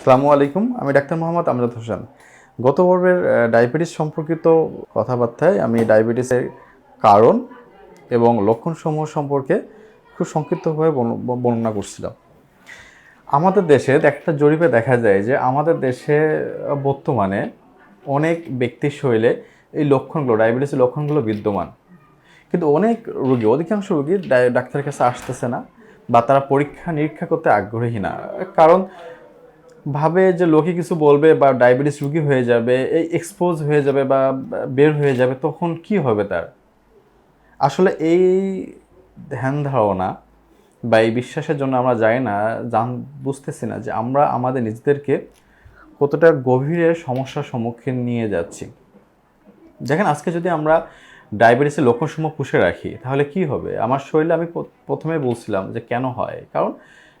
আসসালামু আলাইকুম, আমি ডাক্তার মোহাম্মদ আমজাদ হোসেন। গত পর্বের ডায়াবেটিস সম্পর্কিত কথাবার্তায় আমি ডায়াবেটিসের কারণ এবং লক্ষণসমূহ সম্পর্কে খুব সংক্ষিপ্তভাবে বর্ণ- বর্ণনা করছিলাম। আমাদের দেশে একটা জরিপে দেখা যায় যে আমাদের দেশে বর্তমানে অনেক ব্যক্তির শরীরে এই লক্ষণগুলো, ডায়াবেটিসের লক্ষণগুলো বিদ্যমান। কিন্তু অনেক রোগী, অধিকাংশ রোগী ডাক্তারের কাছে আসতেছে না বা তারা পরীক্ষা নিরীক্ষা করতে আগ্রহী না। কারণ ভাবে যে লোকে কিছু বলবে বা ডায়াবেটিস রুগী হয়ে যাবে, এই এক্সপোজ হয়ে যাবে বা বের হয়ে যাবে, তখন কি হবে তার? আসলে এই ধ্যান ধারণা বা এই বিশ্বাসের জন্য আমরা যাই না, জান, বুঝতেছি না যে আমরা আমাদের নিজেদেরকে কতটা গভীরে সমস্যার সম্মুখীন নিয়ে যাচ্ছি। দেখেন, আজকে যদি আমরা ডায়াবেটিসের লক্ষণসমূহ পুষে রাখি, তাহলে কি হবে? আমার শরীরে আমি প্রথমে বলছিলাম যে কেন হয়? কারণ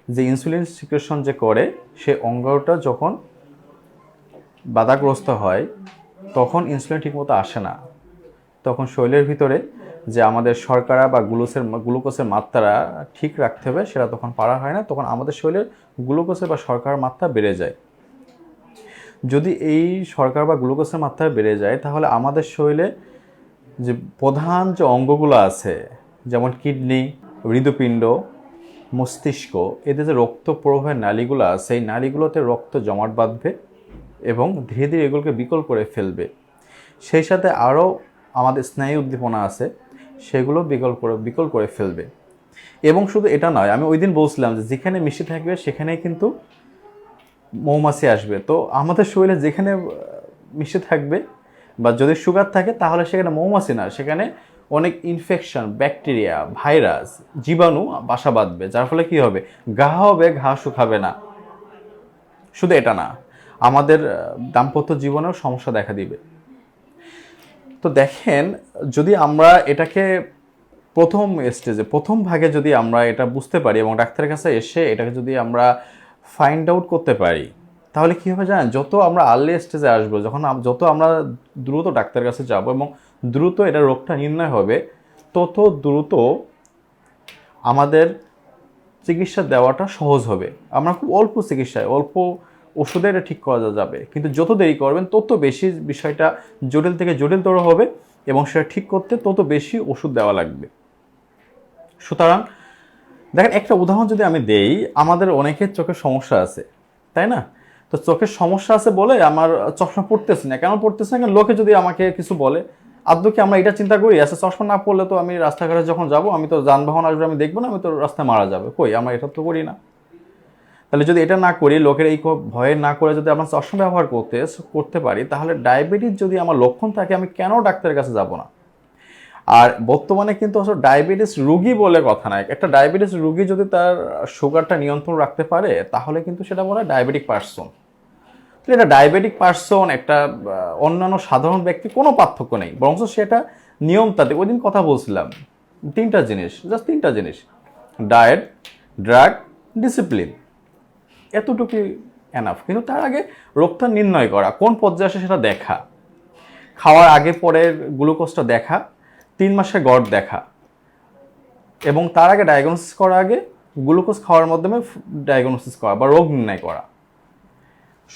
যে ইনসুলিন সিক্রেশন যে করে, সে অঙ্গটা যখন বাধাগ্রস্ত হয়, তখন ইনসুলিন ঠিকমতো আসে না। তখন শরীরের ভিতরে যে আমাদের শর্করা বা গ্লুকোজের গ্লুকোজের মাত্রা ঠিক রাখতে হবে, সেটা তখন পারা হয় না, তখন আমাদের শরীরের গ্লুকোজের বা শর্করার মাত্রা বেড়ে যায়। যদি এই শর্করা বা গ্লুকোজের মাত্রা বেড়ে যায়, তাহলে আমাদের শরীরে যে প্রধান যে অঙ্গগুলো আছে, যেমন কিডনি, হৃদপিণ্ড মস্তিষ্ক এতে যে রক্ত প্রবাহের নালীগুলো এই নালীগুলোতে রক্ত জমাট বাঁধবে এবং ধীরে ধীরে এগুলোকে বিকল করে ফেলবে। সেই সাথে আরও আমাদের স্নায়ু উদ্দীপনা আছে, সেগুলো বিকল করে বিকল করে ফেলবে। এবং শুধু এটা নয়, আমি ওই দিন বলছিলাম যে যেখানে মিষ্টি থাকবে, সেখানেই কিন্তু মৌমাছি আসবে। তো আমাদের শরীরে যেখানে মিষ্টি থাকবে বা যদি সুগার থাকে, তাহলে সেখানে মৌমাছি না, সেখানে অনেক ইনফেকশন ব্যাকটেরিয়া ভাইরাস জীবাণু বাসা বাঁধবে। যার ফলে কি হবে? ঘা হবে, ঘা শুকাবে না। শুধু এটা না, আমাদের দাম্পত্য জীবনেও সমস্যা দেখা দিবে। তো দেখেন, যদি আমরা এটাকে প্রথম স্টেজে প্রথম ভাগে যদি আমরা এটা বুঝতে পারি এবং ডাক্তারের কাছে এসে এটাকে যদি আমরা ফাইন্ড আউট করতে পারি, তাহলে কী হবে জানেন? যত আমরা আর্লি স্টেজে আসব, যখন যত আমরা দ্রুত ডাক্তারের কাছে যাব এবং দ্রুত এটা রোগটা নির্ণয় হবে, তত দ্রুত আমাদের চিকিৎসা দেওয়াটা সহজ হবে। আমরা খুব অল্প চিকিৎসায়, অল্প ওষুধে এটা ঠিক করা যাবে। কিন্তু যত দেরি করবেন, তত বেশি বিষয়টা জটিল থেকে জটিলতর হবে এবং সেটা ঠিক করতে তত বেশি ওষুধ দেওয়া লাগবে। সুতরাং, দেখেন একটা উদাহরণ যদি আমি দেই, আমাদের অনেকের চোখের সমস্যা আছে, তাই না? তো চোখের সমস্যা আছে বলে আমার চশমা পড়তেছে না। কেন পড়তেছে না? লোকে যদি আমাকে কিছু বলে আদৌ কি আমরা এটা চিন্তা করি? আচ্ছা চশমা না পড়লে তো আমি রাস্তাঘাটে যখন যাব, আমি তো যানবাহন আসবে, আমি দেখব না, আমি তো রাস্তায় মারা যাবে। কই? আমরা এটা তো করি না। তাহলে যদি এটা না করি, লোকের এই ভয়ে না করে যদি আমরা চশমা ব্যবহার করতে করতে পারি, তাহলে ডায়াবেটিস যদি আমার লক্ষণ থাকে, আমি কেন ডাক্তারের কাছে যাব না? আর বর্তমানে কিন্তু আসলে ডায়াবেটিস রুগী বলে কথা নাই। একটা ডায়াবেটিস রুগী যদি তার সুগারটা নিয়ন্ত্রণ রাখতে পারে, তাহলে কিন্তু সেটা বলা ডায়াবেটিক পার্সন। তাহলে এটা ডায়াবেটিক পার্সন একটা অন্যান্য সাধারণ ব্যক্তি, কোনো পার্থক্য নেই। বরঞ্চ সেটা নিয়ম তাতে ওই দিন কথা বলছিলাম, তিনটা জিনিস জাস্ট তিনটা জিনিস। ডায়েট ড্রাগ ডিসিপ্লিন এতটুকুই এনাফ কিন্তু তার আগে রোগটা নির্ণয় করা, কোন পর্যায়ে আসে সেটা দেখা। খাওয়ার আগে পরের গ্লুকোজটা দেখা, তিন মাসে গড় দেখা। এবং তার আগে ডায়াগনোসিস করার আগে গ্লুকোজ খাওয়ার মাধ্যমে ডায়াগনোসিস করা বা রোগ নির্ণয় করা।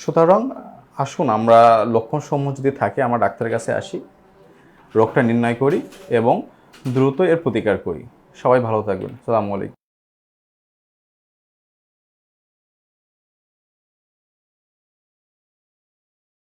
সুতরাং, আসুন আমরা লক্ষণসমূহ যদি থাকে, আমরা ডাক্তারের কাছে আসি, রোগটা নির্ণয় করি এবং দ্রুত এর প্রতিকার করি। সবাই ভালো থাকবেন। সালামু আলাইকুম।